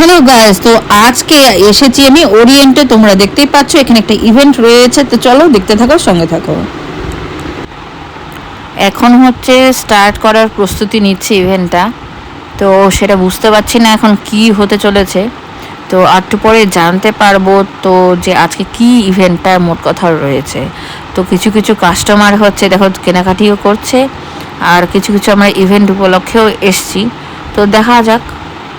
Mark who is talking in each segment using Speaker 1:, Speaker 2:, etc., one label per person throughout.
Speaker 1: Hello guys তো আজকে এসেছি আমি ওরিয়েন্টে তোমরা দেখতেই পাচ্ছ, এখানে একটা ইভেন্ট রয়েছে। তো চলো দেখতে থাকো, সঙ্গে থাকো। এখন হচ্ছে স্টার্ট করার প্রস্তুতি নিচ্ছে ইভেন্টটা তো সেটা বুঝতে পারছি না এখন কি হতে চলেছে। তো একটু পরে জানতে পারব তো যে আজকে কি ইভেন্টটা মোট কথা রয়েছে। তো কিছু কিছু কাস্টমার হচ্ছে, দেখো, কেনাকাটিও করছে। আর কিছু কিছু আমরা ইভেন্ট উপলক্ষেও এসছি। তো দেখা যাক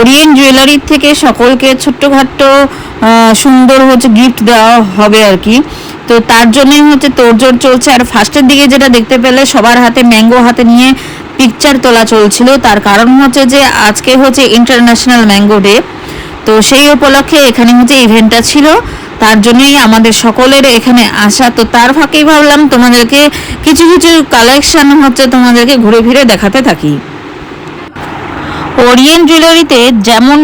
Speaker 1: ওরিয়েন্ট জুয়েলারি থেকে সকলকে ছোট্টখাট্ট সুন্দর হচ্ছে গিফট দেওয়া হবে আর কি। তো তার জন্যই হচ্ছে তোড়জোড় চলছে। আর ফার্স্টের দিকে যেটা দেখতে পেলে সবার হাতে ম্যাঙ্গো হাতে নিয়ে পিকচার তোলা চলছিল। তার কারণ হচ্ছে যে আজকে হচ্ছে ইন্টারন্যাশনাল ম্যাঙ্গো ডে তো সেই উপলক্ষে এখানে হচ্ছে ইভেন্টটা ছিল। তার জন্যই আমাদের সকলের এখানে আসা। তো তার ফাঁকেই ভাবলাম তোমাদেরকে কিছু কিছু কালেকশন হচ্ছে তোমাদেরকে ঘুরে ফিরে দেখাতে থাকি। ওরিয়েন্ট জুয়েলারিতে যেমন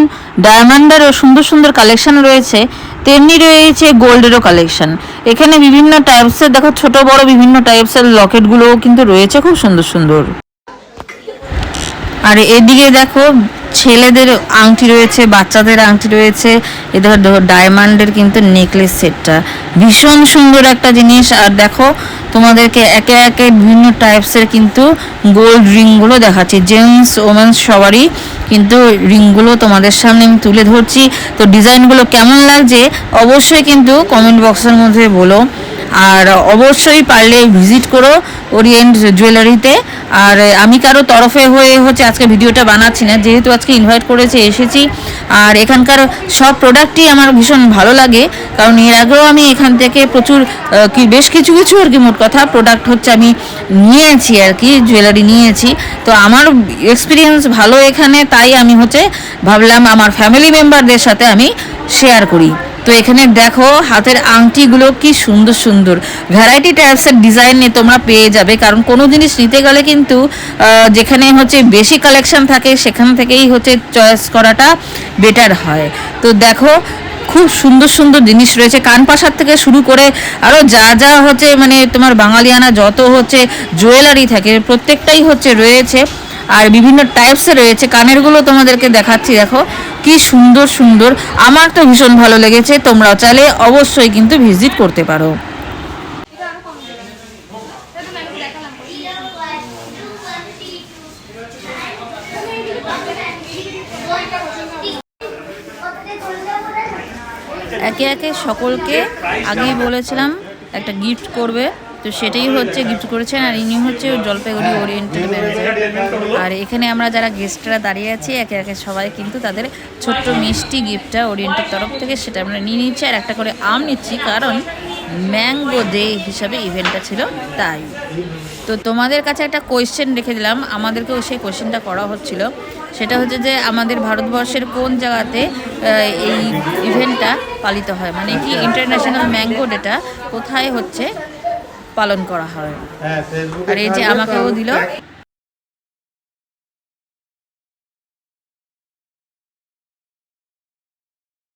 Speaker 1: ডায়মন্ডেরও সুন্দর সুন্দর কালেকশন রয়েছে, তেমনি রয়েছে গোল্ডেরও কালেকশন এখানে বিভিন্ন টাইপসের দেখো ছোট বড় বিভিন্ন টাইপসের লকেটগুলোও কিন্তু রয়েছে খুব সুন্দর সুন্দর। আর এদিকে দেখো ছেলেদের আংটি রয়েছে, বাচ্চাদের আংটি রয়েছে এ এদের ডায়মন্ডের কিন্তু নেকলেস সেটটা। ভীষণ সুন্দর একটা জিনিস। আর দেখো, তোমাদেরকে একে একে বিভিন্ন টাইপসের কিন্তু গোল্ড রিংগুলো দেখাচ্ছি। জেন্টস ওমেন্স সবারই কিন্তু রিংগুলো তোমাদের সামনে আমি তুলে ধরছি। তো ডিজাইনগুলো কেমন লাগছে, অবশ্যই কিন্তু কমেন্ট বক্সের মধ্যে বলো। আর অবশ্যই পারলে ভিজিট করো ওরিয়েন্ট জুয়েলারিতে আর আমি কারও তরফে হয়ে হচ্ছে আজকে ভিডিওটা বানাচ্ছি না, যেহেতু আজকে ইনভাইট করেছে, এসেছি। আর এখানকার সব প্রোডাক্টই আমার ভীষণ ভালো লাগে, কারণ এর আগেও আমি এখান থেকে প্রচুর কি বেশ কিছু কিছু আর কি মোট কথা প্রোডাক্ট হচ্ছে আমি নিয়েছি আর কি জুয়েলারি নিয়েছি। তো আমার এক্সপিরিয়েন্স ভালো এখানে, তাই আমি হচ্ছে ভাবলাম আমার ফ্যামিলি মেম্বারদের সাথে আমি শেয়ার করি। তো এখানে দেখো হাতের আংটিগুলো কি সুন্দর সুন্দর। ভ্যারাইটি টাইপসের ডিজাইনে তোমরা পেয়ে যাবে, কারণ কোনো জিনিস নিতে গেলে কিন্তু যেখানে হচ্ছে বেশি কালেকশন থাকে, সেখান থেকেই হচ্ছে চয়েস করাটা বেটার হয়। তো দেখো, খুব সুন্দর সুন্দর জিনিস রয়েছে। কানপাশার থেকে শুরু করে আরও যা যা হচ্ছে মানে তোমার বাঙালিয়ানা যত হচ্ছে জুয়েলারি থাকে, প্রত্যেকটাই হচ্ছে রয়েছে। আর বিভিন্ন টাইপসের রয়েছে। কানেরগুলো তোমাদেরকে দেখাচ্ছি, দেখো। কি সুন্দর সুন্দর। আমার তো ভীষণ ভালো লেগেছে, তোমরাও চাইলে অবশ্যই কিন্তু ভিজিট করতে পারো। একে একে সকলকে আগেই বলেছিলাম, একটা গিফট করবে। তো সেটাই হচ্ছে গিফট করেছেন আর ইনি হচ্ছে জলপাইগুড়ি ওরিয়েন্টাল ম্যানেজার আর এখানে আমরা যারা গেস্টরা দাঁড়িয়ে আছি, একে একে সবাই কিন্তু তাদের ছোট্ট মিষ্টি গিফটটা ওরিয়েন্টের তরফ থেকে সেটা আমরা নিয়ে নিচ্ছি আর একটা করে আম নিচ্ছি, কারণ ম্যাঙ্গো ডে হিসাবে ইভেন্টটা ছিল তাই। তো তোমাদের কাছে একটা কোয়েশ্চেন রেখে দিলাম, আমাদেরকেও সেই কোয়েশ্চেনটা করা হচ্ছিল। সেটা হচ্ছে যে আমাদের ভারতবর্ষের কোন জায়গাতে এই ইভেন্টটা পালিত হয়? মানে কি ইন্টারন্যাশনাল ম্যাঙ্গো ডেটা কোথায় হচ্ছে? পালন করা হয়। আর এই যে আমাকেও দিল।